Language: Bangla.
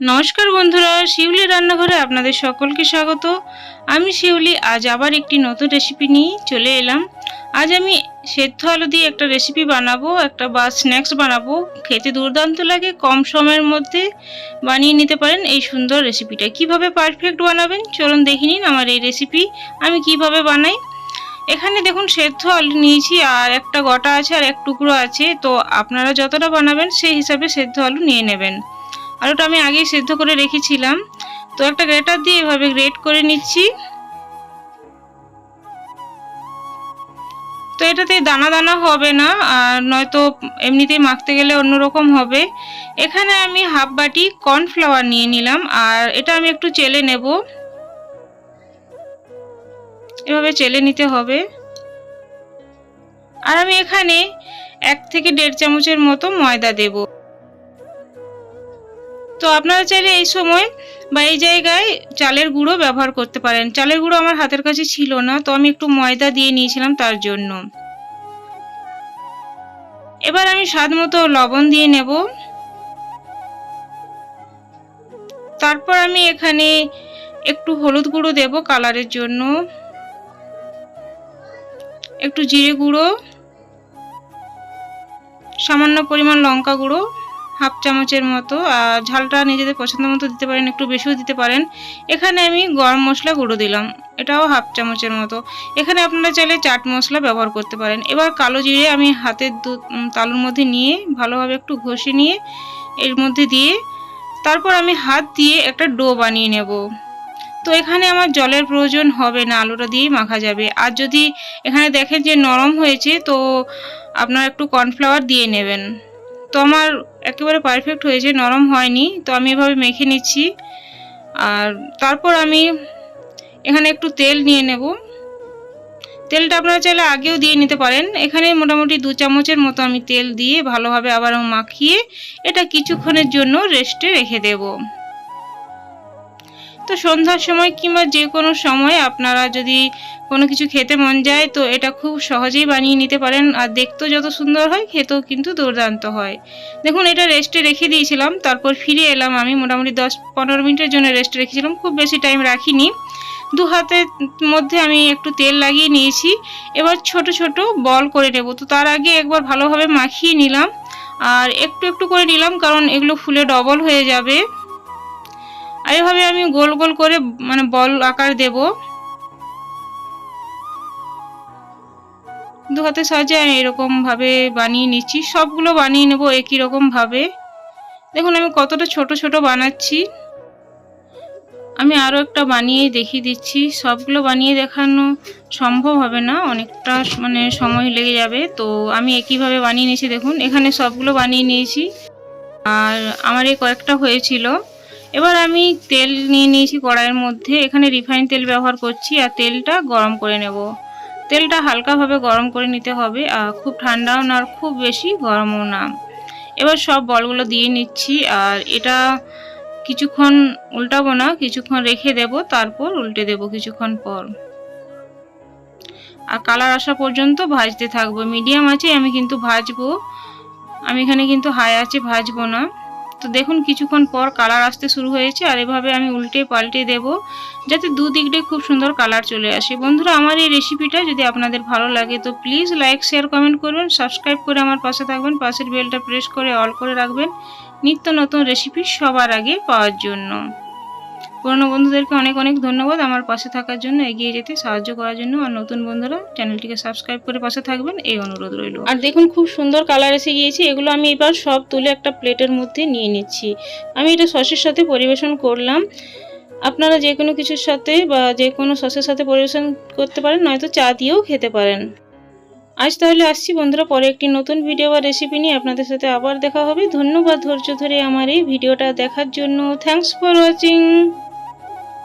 নমস্কার বন্ধুরা, শিউলি রান্নাঘরে আপনাদের সকলকে স্বাগত। আমি শিউলি, আজ আবার একটি নতুন রেসিপি নিয়ে চলে এলাম। আজ আমি সেদ্ধ আলু দিয়ে একটা রেসিপি বানাবো, একটা বা স্ন্যাক্স বানাবো। খেতে দুর্দান্ত লাগে, কম সময়ের মধ্যে বানিয়ে নিতে পারেন এই সুন্দর রেসিপিটা কীভাবে পারফেক্ট বানাবেন? চলুন দেখে নিন আমার এই রেসিপি আমি কীভাবে বানাই। এখানে দেখুন, সেদ্ধ আলু নিয়েছি, আর একটা গোটা আছে আর এক টুকরো আছে। তো আপনারা যতটা বানাবেন, সেই হিসাবে সেদ্ধ আলু নিয়ে নেবেন। আলুটা আমি আগেই সেদ্ধ করে রেখেছিলাম। তো একটা গ্রেটার দিয়ে এভাবে গ্রেট করে নিচ্ছি। তো এটাতে দানা দানা হবে না, আর নয়তো এমনিতেই মাখতে গেলে অন্যরকম হবে। এখানে আমি হাফ বাটি কর্নফ্লাওয়ার নিয়ে নিলাম, আর এটা আমি একটু চেলে নেব। এভাবে চেলে নিতে হবে। আর আমি এখানে এক থেকে দেড় চামচের মতো ময়দা দেবো। তো আপনারা চাইলে এই সময় বা এই জায়গায় চালের গুঁড়ো ব্যবহার করতে পারেন। চালের গুঁড়ো আমার হাতের কাছে ছিল না, তো আমি একটু ময়দা দিয়ে নিয়েছিলাম তার জন্য। এবার আমি স্বাদ মতো লবণ দিয়ে নেব। তারপর আমি এখানে একটু হলুদ গুঁড়ো দেব কালারের জন্য। একটু জিরে গুঁড়ো, সামান্য পরিমাণ লঙ্কা গুঁড়ো। হাফ চামচের মতো, আর ঝালটা নিজেদের পছন্দ মতো দিতে পারেন, একটু বেশিও দিতে পারেন। এখানে আমি গরম মশলা গুঁড়ো দিলাম, এটাও হাফ চামচের মতো। এখানে আপনারা চাইলে চাট মশলা ব্যবহার করতে পারেন। এবার কালো জিরে আমি হাতের দু তালুর মধ্যে নিয়ে ভালোভাবে একটু ঘষে নিয়ে এর মধ্যে দিয়ে তারপর আমি হাত দিয়ে একটা ডো বানিয়ে নেব। তো এখানে আমার জলের প্রয়োজন হবে না, আলুটা দিয়েই মাখা যাবে। আর যদি এখানে দেখেন যে নরম হয়েছে, তো আপনারা একটু কর্নফ্লাওয়ার দিয়ে নেবেন। তো আমার একেবারে পারফেক্ট হয়েছে নরম হয়নি। তো আমি এভাবে মেখে নিচ্ছি। আর তারপর আমি এখানে একটু তেল নিয়ে নেব। তেলটা আপনারা চাইলে আগেও দিয়ে নিতে পারেন। এখানে মোটামুটি দু চামচের মতো আমি তেল দিয়ে ভালোভাবে আবার মাখিয়ে এটা কিছুক্ষণের জন্য রেস্টে রেখে দেবো। তো সন্ধ্যার সময় কিংবা যে কোনো সময় আপনারা যদি কোনো কিছু খেতে মন যায়, তো এটা খুব সহজেই বানিয়ে নিতে পারেন। আর দেখতেও যত সুন্দর হয়, খেতেও কিন্তু দুর্দান্ত হয়। দেখুন, এটা রেস্টে রেখে দিয়েছিলাম। তারপর ফিরে এলাম আমি মোটামুটি দশ পনেরো মিনিটের জন্য রেস্টে রেখেছিলাম। খুব বেশি টাইম রাখিনি। দু হাতের মধ্যে আমি একটু তেল লাগিয়ে নিয়েছি। এবার ছোট ছোট বল করে নেব। তো তার আগে একবার ভালোভাবে মাখিয়ে নিলাম। আর একটু একটু করে নিলাম, কারণ এগুলো ফুলে ডবল হয়ে যাবে। আর আমি গোল গোল করে মানে বল আকার দেব। দু হাতের সাহায্যে আমি এরকমভাবে বানিয়ে নিচ্ছি। সবগুলো বানিয়ে নেব একই রকমভাবে। দেখুন, আমি কতটা ছোট ছোট বানাচ্ছি। আমি আরও একটা বানিয়ে দেখিয়ে দিচ্ছি। সবগুলো বানিয়ে দেখানো সম্ভব হবে না, অনেকটা মানে সময় লেগে যাবে। তো আমি একইভাবে বানিয়ে নিয়েছি, দেখুন। এখানে সবগুলো বানিয়ে নিয়েছি। আর আমার এই কয়েকটা হয়েছিল। এবার আমি তেল নিয়ে নিয়েছি কড়াইয়ের মধ্যে। এখানে রিফাইন তেল ব্যবহার করছি আর তেলটা গরম করে নেব। তেলটা হালকাভাবে গরম করে নিতে হবে আর খুব ঠান্ডাও না আর খুব বেশি গরমও না। এবার সব বলগুলো দিয়ে নিচ্ছি আর এটা কিছুক্ষণ উল্টাবো না, কিছুক্ষণ রেখে দেব, তারপর উল্টে দেব কিছুক্ষণ পর। আর কালার আসা পর্যন্ত ভাজতে থাকব। মিডিয়াম আছে, আমি কিন্তু ভাজবো। আমি এখানে কিন্তু হাই আছে, ভাজবো না। তো দেখুন কিছুক্ষণ পর কালার আসতে শুরু হয়েছে আর এভাবে আমি উল্টে পাল্টে দেব যাতে দুদিকটাই খুব সুন্দর কালার চলে আসে। বন্ধুরা, আমার এই রেসিপিটা যদি আপনাদের ভালো লাগে, তো প্লিজ লাইক শেয়ার কমেন্ট করবেন সাবস্ক্রাইব করে আমার পাশে থাকবেন, পাশের বেলটা প্রেস করে অল করে রাখবেন। নিত্য নতুন রেসিপি সবার আগে পাওয়ার জন্য। পুরনো বন্ধুদেরকে অনেক অনেক ধন্যবাদ আমার পাশে থাকার জন্য, এগিয়ে যেতে সাহায্য করার জন্য। আর নতুন বন্ধুরা, চ্যানেলটিকে সাবস্ক্রাইব করে পাশে থাকবেন, এই অনুরোধ রইল। আর দেখুন, খুব সুন্দর কালার এসে গিয়েছে। এগুলো আমি এবার সব তুলে একটা প্লেটের মধ্যে নিয়ে নিচ্ছি। আমি এটা সসের সাথে পরিবেশন করলাম। আপনারা যে কোনো কিছুর সাথে বা যে কোনো সসের সাথে পরিবেশন করতে পারেন, নয়তো চা দিয়েও খেতে পারেন। আজ তাহলে আসছি বন্ধুরা, পরে একটি নতুন ভিডিও বা রেসিপি নিয়ে আপনাদের সাথে আবার দেখা হবে। ধন্যবাদ ধৈর্য ধরে আমার এই ভিডিওটা দেখার জন্য। Thanks for watching